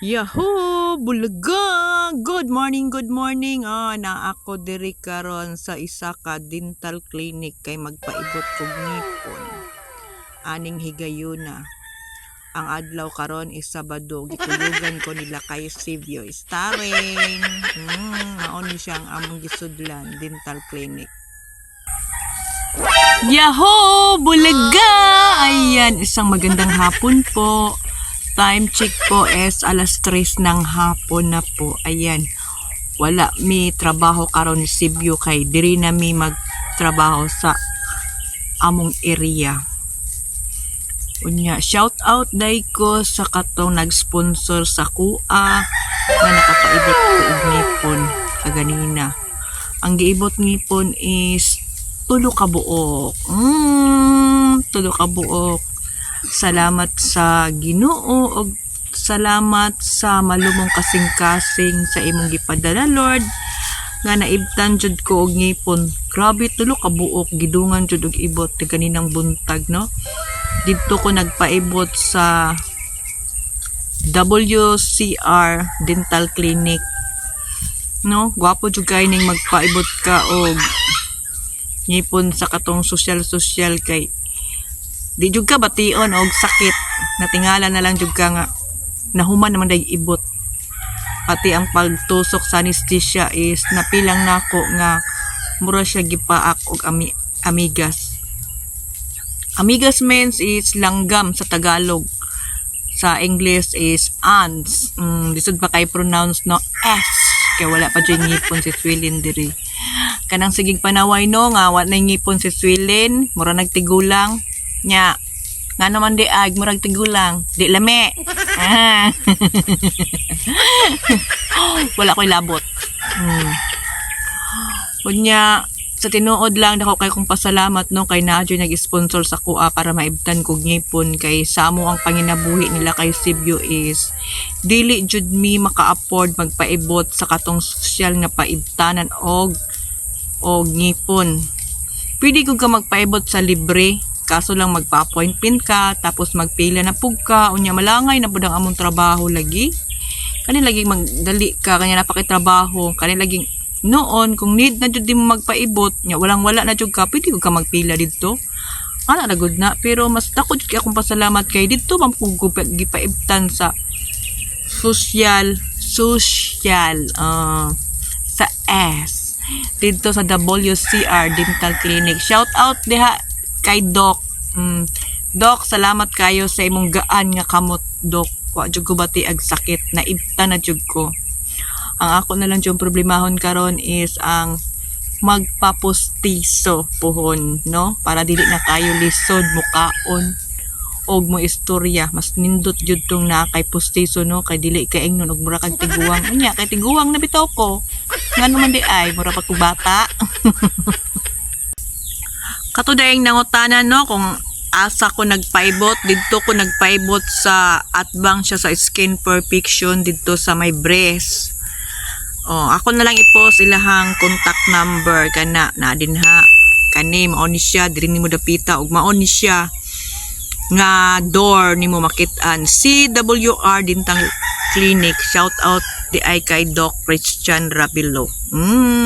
Yahoo! Bulaga! Good morning, good morning. Ah, na ako diri karon sa isa ka dental clinic kay magpaibot kog ngipon. Aning higayuna. Ang adlaw karon is Sabado. Gitulugan ko nila kay Sivio. Starring. Mm, maon ni siya ang among gisudlan dental clinic. Yahoo! Bulaga! Ayan, isang magandang hapon po. Time check po is alas 3 ng hapon na po. Ayan. Wala mi trabaho karon ni Sibyo kay diri na mi magtrabaho sa among area. Unya, shout out day ko sa katong nag-sponsor sa kuha nga nakapaibot ko og ngipon kaganina. Ang giibot ngipon is tulo ka buok. Mm, tulo ka buok. Salamat sa Ginoo og salamat sa malumong kasing-kasing sa imong gipadala Lord nga naibtan jud ko og ngipon. Grabe tulo ka buok gidungan jud og ibot ti kaninang buntag no. Dito ko nagpaibot sa WCR Dental Clinic. No, gwapo jud kay ning magpaibot ka og ngipon sa katong social-social kay di jud ka bation og sakit? Natingala na lang jud ka nga. Nahuman naman day ibot. Pati ang pagtusok sa anesthesia is napilang nako nga mura siya gipaak og ami amigas. Amigas means is langgam sa Tagalog. Sa English is ants mm, lisod pa kay pronounce no s. Kay wala pa dyan ngipon si Swilin diri. Kanang sigig panaway no nga wa na ngipon si Swilin. Mura nagtigulang nya nga naman di ag murag tigulang di lame ah. wala ko'y labot hmm. Unya, sa tinuod lang dako kay kong pasalamat no kay Nadyo nag-sponsor sa kuha para maibtan kog ngipon kay samo ang panginabuhi nila kay Sibyo is dili jud mi maka-afford magpaibot sa katong social nga paibtanan og og ngipon. Pwede ko ka magpaibot sa libre kaso lang magpa-appointment ka tapos magpila na pug ka unya malangay na pud ang among trabaho lagi. Kani lagi magdali ka kanya napakitrabaho kani lagi noon kung need na jud di mo magpaibot nya walang wala na jud ka pwede ka magpila didto ana na good na. Pero mas dako jud kay akong pasalamat kay didto pa- gipaibtan sa social social ah, sa S. Dito sa WCR Dental Clinic. Shout out diha kay Doc. Mm, Doc salamat kayo sa imong gaan nga kamot Doc. Wa jud ko bati ag sakit? Na ibta na jud ko. Ang ako na lang yung problemahon karon is ang magpapostiso puhon no? Para dili na kayo lisod mukaon og mo istorya. Mas nindot jud tong na kay postiso no? Kay dili kay ingnon og mura kag tiguang. Unya kay tiguang na bitaw ko. Ngano man di ay mura pa ko bata kato daing nangutanan no? Kung asa ko nagpaibot didto ko nagpaibot sa atbang siya sa skin perfection didto sa my breast. Oh ako na lang i-post ilahang contact number. Kana na din ha. Kani mao ni siya. Diri nimo dapita ug mao ni siya. Nga door nimo makitaan. CWR Dintang Clinic. Shout out di ay kay Doc Christian Rabilo. Mm,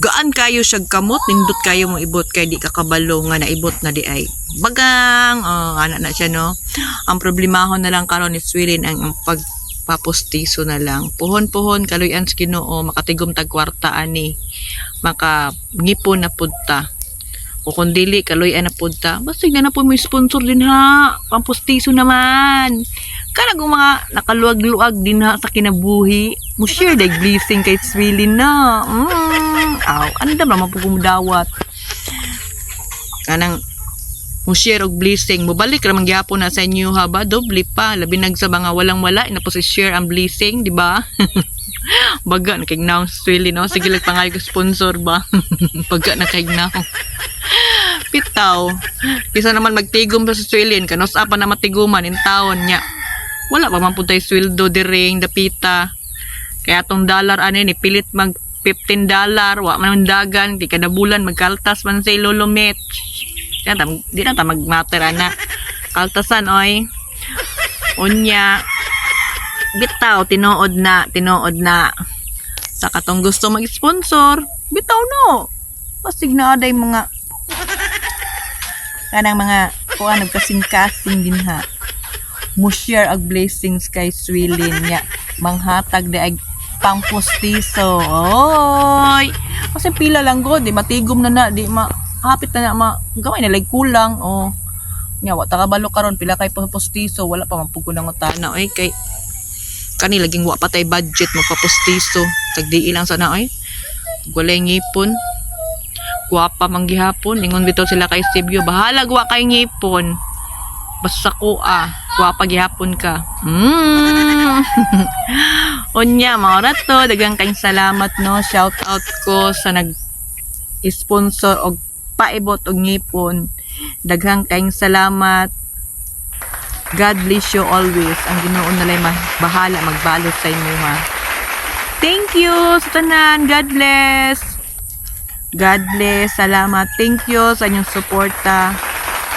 gaan kayo siya kamot nindot kayo mo ibot kay di ka kabalo nga naibot na di ay. Bagang oh, ana na siya no? Ang problemahon na lang karon is willing ang, ang pagpapostiso na lang. Puhon-puhon kaluyan sa Ginoo makatigom tag kwarta ani. Maka ngipon na pudta o kung dili kaluyan na pudta basta na na po may sponsor din ha? Pampostiso naman. Kana kung mga nakaluag-luag din ha sa kinabuhi. Mo share the blessing kay Swilin na mm, aw ano da naman po kumudawat kanang mo share og blessing. Mo balik ra man gyapon na sa inyo ha? Ba doble pa. Labi nag sa walang wala na po si share ang blessing di ba? Baga na kay now Swilin no? Sige lang pangayo ko sponsor ba? Baga na kay now pitaw. Kisa naman magtigom sa Swilin kanos apa na matiguman in taon nya wala pa man puntay sweldo diring dapita. Kaya tong dollar ano ni pilit mag 15 dollar wa man dagan di kada bulan magkaltas man sa ilolomit kaya tam di na ta magmater ana. Kaltasan oy. Unya bitaw tinuod na tinuod na. Sa katong gusto mag-sponsor bitaw no. Pasig na aday mga kanang mga kuan nagkasing-kasing din ha. Mo share ag blessings kay Swilin nya. Manghatag de ag pangpustiso. Oy! Kasi pila lang go di matigom na na di ma hapit na na ma gamay na like kulang oh. Nya wa ta karon pila kay pustiso wala pa man pugo nang utana oy kay kani laging wa patay budget mo papustiso tagdi ilang sana ay walay ngipon. Guwapa man gihapon ingon bitaw sila kay Sibyo. Bahala guwa kay ngipon. Basta ko ah guwapa gihapon ka. Mm. unya maura to dagang kayong salamat no shout out ko sa nag sponsor og paibot og ngipon daghang kayong salamat God bless you always. Ang Ginoo nalay ma- bahala magbalot sa inyo ha. Thank you sa tanan. God bless. God bless. Salamat. Thank you sa inyong suporta.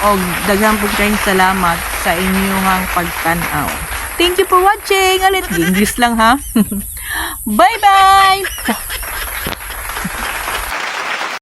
O daghang po kayong salamat sa inyong pagtanaw. Thank you for watching. Alit, English lang ha. Bye-bye!